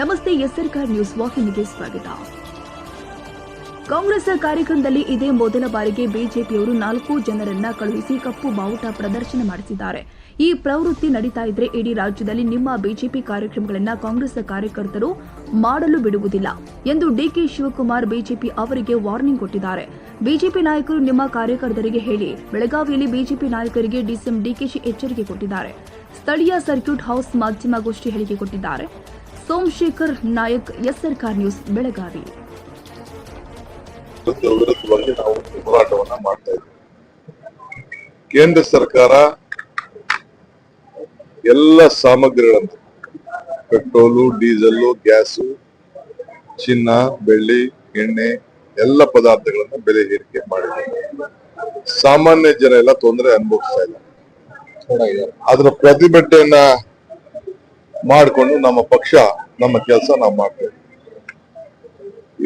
ನಮಸ್ತೆ ಎಸ್ಆರ್ಕಾರ್ ನ್ಯೂಸ್ ವಾಹಿನಿಗೆ ಸ್ವಾಗತ. ಕಾಂಗ್ರೆಸ್ ಕಾರ್ಯಕ್ರಮದಲ್ಲಿ ಇದೇ ಮೊದಲ ಬಾರಿಗೆ ಬಿಜೆಪಿಯವರು ನಾಲ್ಕು ಜನರನ್ನ ಕಳುಹಿಸಿ ಕಪ್ಪು ಬಾವುಟ ಪ್ರದರ್ಶನ ಮಾಡಿಸಿದ್ದಾರೆ. ಈ ಪ್ರವೃತ್ತಿ ನಡೀತಾ ಇದ್ರೆ ಇಡೀ ರಾಜ್ಯದಲ್ಲಿ ನಿಮ್ಮ ಬಿಜೆಪಿ ಕಾರ್ಯಕ್ರಮಗಳನ್ನ ಕಾಂಗ್ರೆಸ್ ಕಾರ್ಯಕರ್ತರು ಮಾಡಲು ಬಿಡುವುದಿಲ್ಲ ಎಂದು ಡಿಕೆ ಶಿವಕುಮಾರ್ ಬಿಜೆಪಿ ಅವರಿಗೆ ವಾರ್ನಿಂಗ್ ಕೊಟ್ಟಿದ್ದಾರೆ. ಬಿಜೆಪಿ ನಾಯಕರು ನಿಮ್ಮ ಕಾರ್ಯಕರ್ತರಿಗೆ ಹೇಳಿ, ಬೆಳಗಾವಿಯಲ್ಲಿ ಬಿಜೆಪಿ ನಾಯಕರಿಗೆ ಡಿಸಿಎಂ ಡಿಕೆಶಿ ಎಚ್ಚರಿಕೆ ಕೊಟ್ಟಿದ್ದಾರೆ. ಸ್ಥಳೀಯ ಸರ್ಕ್ಯೂಟ್ ಹೌಸ್ ಮಾಧ್ಯಮಗೋಷ್ಠಿ ಹೇಳಿಕೆ ಕೊಟ್ಟಿದ್ದಾರೆ. ಸೋಮಶೇಖರ್ ನಾಯಕ್ ಎಸ್ಆರ್ಕಾರ್ ನ್ಯೂಸ್, ಬೆಳಗಾವಿ. ಹೋರಾಟವನ್ನ ಮಾಡ್ತಾ ಕೇಂದ್ರ ಸರ್ಕಾರ ಎಲ್ಲ ಸಾಮಗ್ರಿಗಳಂತೆ ಪೆಟ್ರೋಲು, ಡೀಸೆಲ್ಲು, ಗ್ಯಾಸು, ಚಿನ್ನ, ಬೆಳ್ಳಿ, ಎಣ್ಣೆ, ಎಲ್ಲ ಪದಾರ್ಥಗಳನ್ನ ಬೆಲೆ ಏರಿಕೆ ಮಾಡಿದೆ. ಸಾಮಾನ್ಯ ಜನ ಎಲ್ಲ ತೊಂದರೆ ಅನುಭವಿಸ್ತಾ ಇಲ್ಲ. ಅದರ ಪ್ರತಿಭಟನೆಯನ್ನ ಮಾಡಿಕೊಂಡು ನಮ್ಮ ಪಕ್ಷ, ನಮ್ಮ ಕೆಲಸ ನಾವು ಮಾಡ್ತೇವೆ.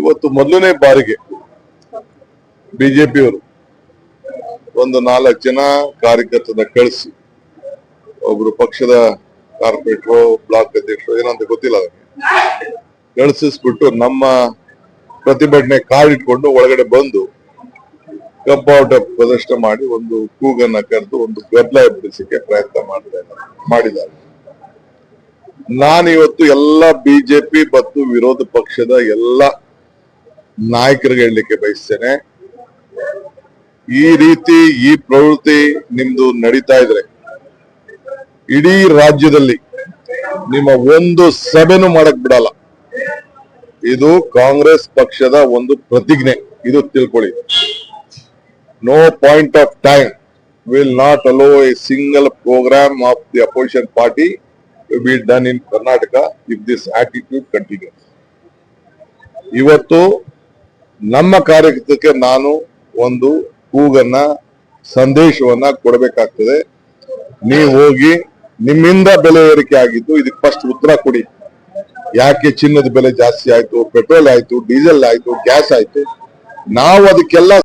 ಇವತ್ತು ಮೊದಲನೇ ಬಾರಿಗೆ ಬಿಜೆಪಿಯವರು ಒಂದು ನಾಲ್ಕು ಜನ ಕಾರ್ಯಕರ್ತರನ್ನ ಕಳಿಸಿ, ಒಬ್ರು ಪಕ್ಷದ ಕಾರ್ಪೊರೇಟ್ರು, ಬ್ಲಾಕ್ ಅಧ್ಯಕ್ಷರು, ಏನಂತ ಗೊತ್ತಿಲ್ಲ ಕಳಿಸಿಸ್ಬಿಟ್ಟು ನಮ್ಮ ಪ್ರತಿಭಟನೆ ಕಾರ್ಡ್ ಇಟ್ಕೊಂಡು ಒಳಗಡೆ ಬಂದು ಕಬ್ಬಾಟ ಪ್ರದರ್ಶನ ಮಾಡಿ ಒಂದು ಕೂಗನ್ನ ಕರೆದು ಒಂದು ಗದ್ದಲ ಎಬ್ಬಿಸಕ್ಕೆ ಪ್ರಯತ್ನ ಮಾಡ್ತಾ ಇದ್ದಾರೆ, ಮಾಡಿದ್ದಾರೆ. ನಾನು ಇವತ್ತು ಎಲ್ಲ ಬಿಜೆಪಿ ಮತ್ತು ವಿರೋಧ ಪಕ್ಷದ ಎಲ್ಲ ನಾಯಕರಿಗೆ ಹೇಳಲಿಕ್ಕೆ ಬಯಸ್ತೇನೆ. ಈ ರೀತಿ ಈ ಪ್ರವೃತ್ತಿ ನಿಮ್ದು ನಡೀತಾ ಇದ್ರೆ, ಇಡೀ ರಾಜ್ಯದಲ್ಲಿ ನಿಮ್ಮ ಒಂದು ಸಭೆನೂ ಮಾಡಕ್ ಬಿಡಲ್ಲ. ಇದು ಕಾಂಗ್ರೆಸ್ ಪಕ್ಷದ ಒಂದು ಪ್ರತಿಜ್ಞೆ, ಇದು ತಿಳ್ಕೊಳ್ಳಿ. No point of time will not allow a single program of the opposition party be done in Karnataka if this attitude continues ಇವತ್ತು ನಮ್ಮ ಕಾರ್ಯಕರ್ತಕ್ಕೆ ನಾನು ಒಂದು ಕೂಗನ್ನ ಸಂದೇಶವನ್ನ ಕೊಡಬೇಕಾಗ್ತದೆ ನೀವು ಹೋಗಿ ನಿಮ್ಮಿಂದ ಬೆಲೆ ಏರಿಕೆ ಆಗಿದ್ದು ಇದಕ್ಕೆ ಫಸ್ಟ್ ಉತ್ತರ ಕೊಡಿ ಯಾಕೆ ಚಿನ್ನದ ಬೆಲೆ ಜಾಸ್ತಿ ಆಯ್ತು ಪೆಟ್ರೋಲ್ ಆಯ್ತು ಡೀಸೆಲ್ ಆಯ್ತು ಗ್ಯಾಸ್ ಆಯ್ತು ನಾವು ಅದಕ್ಕೆಲ್ಲ